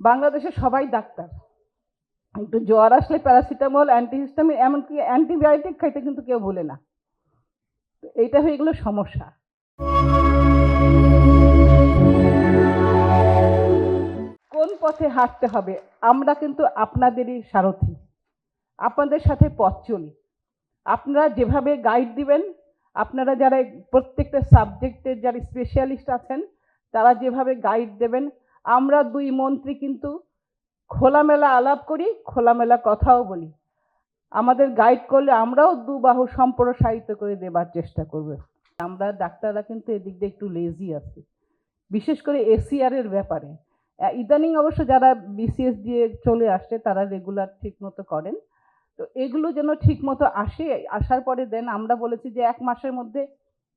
বাংলাদেশে সবাই ডাক্তার। একটু জ্বর আসলে প্যারাসিটামল, অ্যান্টিহিস্টামিন, এমনকি অ্যান্টিবায়োটিক খাইতে কিন্তু কেউ ভুলে না। তো এইটা হয়ে গেলো সমস্যা। কোন পথে হাঁটতে হবে? আমরা কিন্তু আপনাদেরই সারথি। আপনাদের সাথে পথ চলি। আপনারা যেভাবে গাইড দিবেন, আপনারা যারা প্রত্যেকটা সাবজেক্টের যারা স্পেশালিস্ট আছেন, তারা যেভাবে গাইড দেবেন আমরা দুই মন্ত্রী কিন্তু খোলামেলা আলাপ করি, খোলামেলা কথাও বলি। আমাদের গাইড করলে আমরাও দুবাহু সম্প্রসারিত করে দেবার চেষ্টা করবে। আমরা ডাক্তাররা কিন্তু এদিক দিয়ে একটু লেজি আছি। বিশেষ করে এসিআর এর ব্যাপারে। ইদানিং অবশ্য যারা বিসিএস দিয়ে চলে আসছে, তারা রেগুলার ঠিক মতো করেন। তো এগুলো যেন ঠিক মতো আসে, আসার পরে দেন আমরা বলেছি যে এক মাসের মধ্যে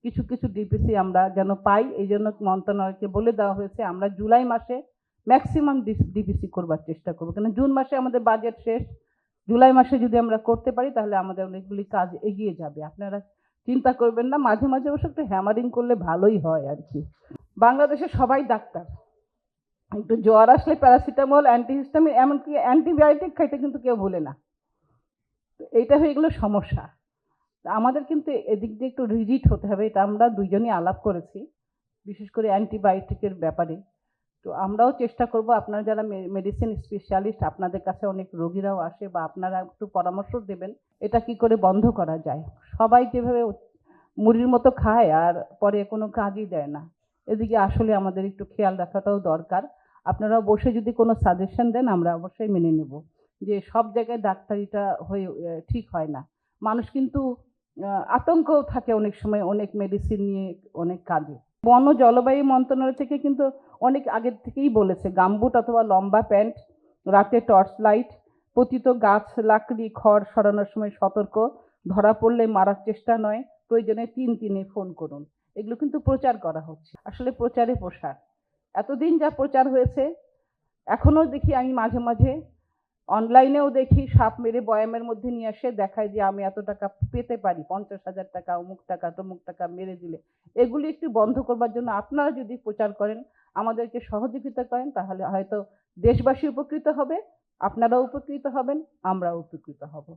কিছু কিছু ডিপিসি আমরা যেন পাই, এই জন্য মন্ত্রণালয়কে বলে দেওয়া হয়েছে, আমরা জুলাই মাসে ম্যাক্সিমাম ডিপিসি করবার চেষ্টা করব। কেন? জুন মাসে আমাদের বাজেট শেষ। জুলাই মাসে যদি আমরা করতে পারি, তাহলে আমাদের অনেকগুলি কাজ এগিয়ে যাবে। আপনারা চিন্তা করবেন না, মাঝে মাঝে অবশ্য একটু হ্যামারিং করলে ভালোই হয় আর কি। বাংলাদেশে সবাই ডাক্তার। একটু জ্বর আসলে প্যারাসিটামল অ্যান্টিহিস্টামিন এমনকি অ্যান্টিবায়োটিক খাইতে কিন্তু কেউ ভুলে না। এইটা হয়ে গেলো সমস্যা। আমাদের কিন্তু এদিক দিয়ে একটু রিজিট হতে হবে, এটা আমরা দুইজনই আলাপ করেছি, বিশেষ করে অ্যান্টিবায়োটিকের ব্যাপারে। তো আমরাও চেষ্টা করব, আপনারা যারা মেডিসিন স্পেশালিস্ট আপনাদের কাছে অনেক রোগীরাও আসে বা আপনারা একটু পরামর্শ দেবেন, এটা কি করে বন্ধ করা যায়। সবাই যেভাবে মুড়ির মতো খায় আর পরে কোনো কাজই দেয় না। এদিকে আসলে আমাদের একটু খেয়াল রাখাটাও দরকার। আপনারা বসে যদি কোনো সাজেশন দেন, আমরা অবশ্যই মেনে নেব যে সব জায়গায় ডাক্তারিটা হয়ে ঠিক হয় না। মানুষ কিন্তু আহ, আতঙ্কও থাকে অনেক সময় অনেক মেডিসিন নিয়ে অনেক কাজে। বন জলবায়ু মন্ত্রণালয় থেকে কিন্তু অনেক আগের থেকেই বলেছে গামবুট অথবা লম্বা প্যান্ট রাতে টর্চ লাইট পতিত গাছ লাকড়ি খড় সরানোর সময় সতর্ক ধরা পড়লে মারার চেষ্টা নয় প্রয়োজনে তিন তিনে ফোন করুন। এগুলো কিন্তু প্রচার করা হচ্ছে। আসলে প্রচারে প্রসার। এতদিন যা প্রচার হয়েছে এখনও দেখি আমি মাঝে মাঝে অনলাইনেও দেখি সাপ মেরে বয়ামের মধ্যে নিয়ে আসে, দেখায় যে আমি এত টাকা পেতে পারি, পঞ্চাশ হাজার টাকা, অমুক টাকা, তমুক টাকা মেরে দিলে। এগুলি একটু বন্ধ করবার জন্য আপনারা যদি প্রচার করেন, আমাদেরকে সহযোগিতা করেন, তাহলে হয়তো দেশবাসী উপকৃত হবে, আপনারাও উপকৃত হবেন, আমরাও উপকৃত হব।